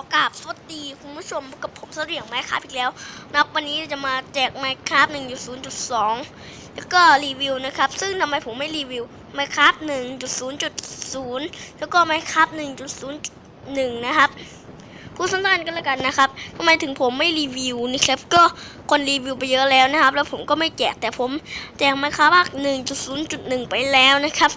ขอกราบสวัสดีคุณผู้ชมกับผมเสรียงไมครับอีกแล้วนับวันนี้จะมาแจกไมค์ครับ1.0.2แล้วก็รีวิวนะครับ ซึ่งทำไมผมไม่รีวิวไมค์ครับ1.0.0แล้วก็ไมค์ครับ1.0.1นะครับพูดสั้นๆกันแล้วกันนะครับทำไมถึงผมไม่รีวิวนี่ครับ ก็คนรีวิวไปเยอะแล้วนะครับ แล้วผมก็ไม่แจกแต่ผมแจกไมค์ครับ1.0.1ไปแล้วนะครับ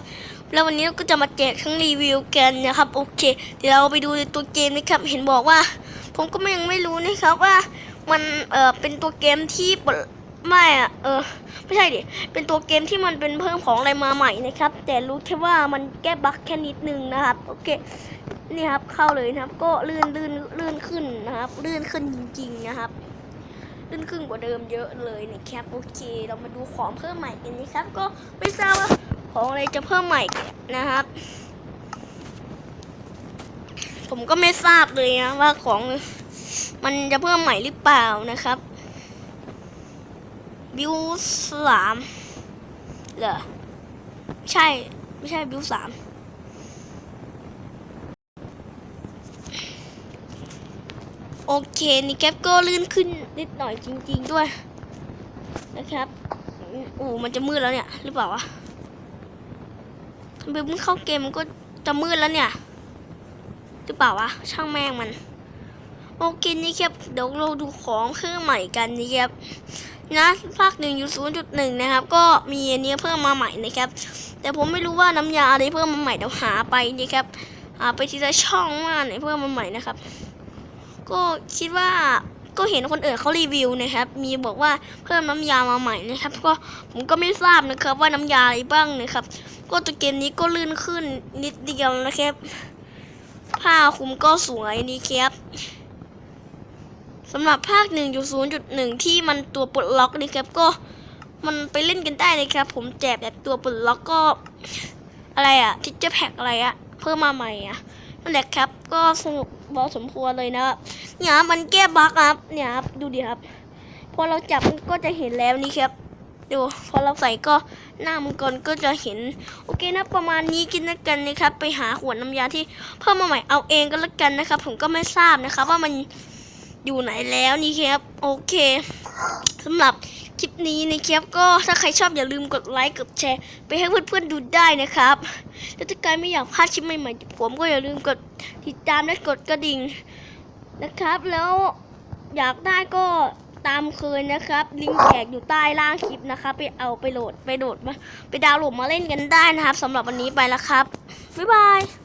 แล้ววันนี้เราก็จะมาแจกทั้งรีวิวกันนะครับ โอเค เดี๋ยวเราไปดูตัวเกมนะครับ เห็นบอกว่า ผมก็ยังไม่รู้นะครับว่ามันเออเป็นตัวเกมที่ไม่อะเออไม่ใช่ดิ เป็นตัวเกมที่มันเป็นเพิ่มของอะไรมาใหม่นะครับ แต่รู้แค่ว่ามันแก้บั๊กแค่นิดนึงนะครับ โอเค นี่ครับเข้าเลยนะครับ ก็ลื่นลื่นลื่นขึ้นนะครับ ลื่นขึ้นจริง ๆ นะครับ ลื่นขึ้นกว่าเดิมเยอะเลยนะครับ โอเค เรามาดูของเพิ่มใหม่กันนะครับ ก็ไม่ทราบว่า ของอะไรจะเพิ่มใหม่นะครับ ผมก็ไม่ทราบเลยนะว่าของมันจะเพิ่มใหม่หรือเปล่านะครับบิวสามเหรอใช่ ไม่ใช่บิวสามโอเค นี่แก๊ปก็ลื่นขึ้นนิดหน่อยจริง ๆ ด้วย นะครับ โอ้ มันจะมืดแล้วเนี่ย หรือเปล่าวะ ทำไมมึงเข้าเกมมันก็จะมืดแล้วเนี่ย หรือเปล่าวะ ช่างแม่งมัน โอเคนี่ครับ เดี๋ยวเราดูของเครื่องใหม่กันนี่ครับนะภาคหนึ่งอยู่ศูนย์จุดหนึ่งนะครับ ก็มีอันนี้เพิ่มมาใหม่นะครับ แต่ผมไม่รู้ว่าน้ำยาอะไรเพิ่มมาใหม่เดี๋ยวหาไปนี่ครับหาไปทีละช่องว่าไหนเพิ่มมาใหม่นะครับ ก็คิดว่า ก็เห็นคนอื่นเขารีวิวนะครับ มีบอกว่าเพิ่มน้ำยามาใหม่นะครับ ก็ผมก็ไม่ทราบนะครับว่าน้ำยาอะไรบ้างนะครับ ก็ตัวเกมนี้ก็ลื่นขึ้นนิดเดียวนะครับ ผ้าคลุมก็สวยนี่ครับสำหรับภาค 1.0.1 ที่มันตัวปลดล็อกนี่ครับก็มันไปเล่นกันได้นะครับ ผมแจกแบบตัวปลดล็อกก็ อะไรอะทิกเจอร์แพ็กอะไรอะเพิ่มมาใหม่อะ นั่นแหละครับ ก็สนุกพอสมควรเลยนะครับเนี่ยมันแก้บั๊กครับ เนี่ยครับ ดูดิครับ พอเราจับมันก็จะเห็นแล้วนี่ครับ ดู พอเราใส่ก็หน้ามังกรก็จะเห็น โอเคนะ ประมาณนี้กินกันนะครับ ไปหาขวดน้ำยาที่เพิ่มมาใหม่เอาเองก็แล้วกันนะครับ ผมก็ไม่ทราบนะครับ ว่ามันอยู่ไหนแล้วนี่ครับ โอเคสำหรับ ลิปนี้นะครับก็ถ้าใครชอบอย่าลืมกดไลค์กดแชร์ ไปให้เพื่อนๆดูได้นะครับแล้วถ้าใครไม่อยากพลาดคลิปใหม่ๆผมก็อย่าลืมกดติดตามและกดกระดิ่งนะครับ แล้วอยากได้ก็ตามเคยนะครับ ลิงก์แจกอยู่ใต้ล่างคลิปนะครับไปเอาไปโหลดไปโหลดมาไปดาวน์โหลดมาเล่นกันได้นะครับสำหรับวันนี้ไปแล้วครับบ๊ายบาย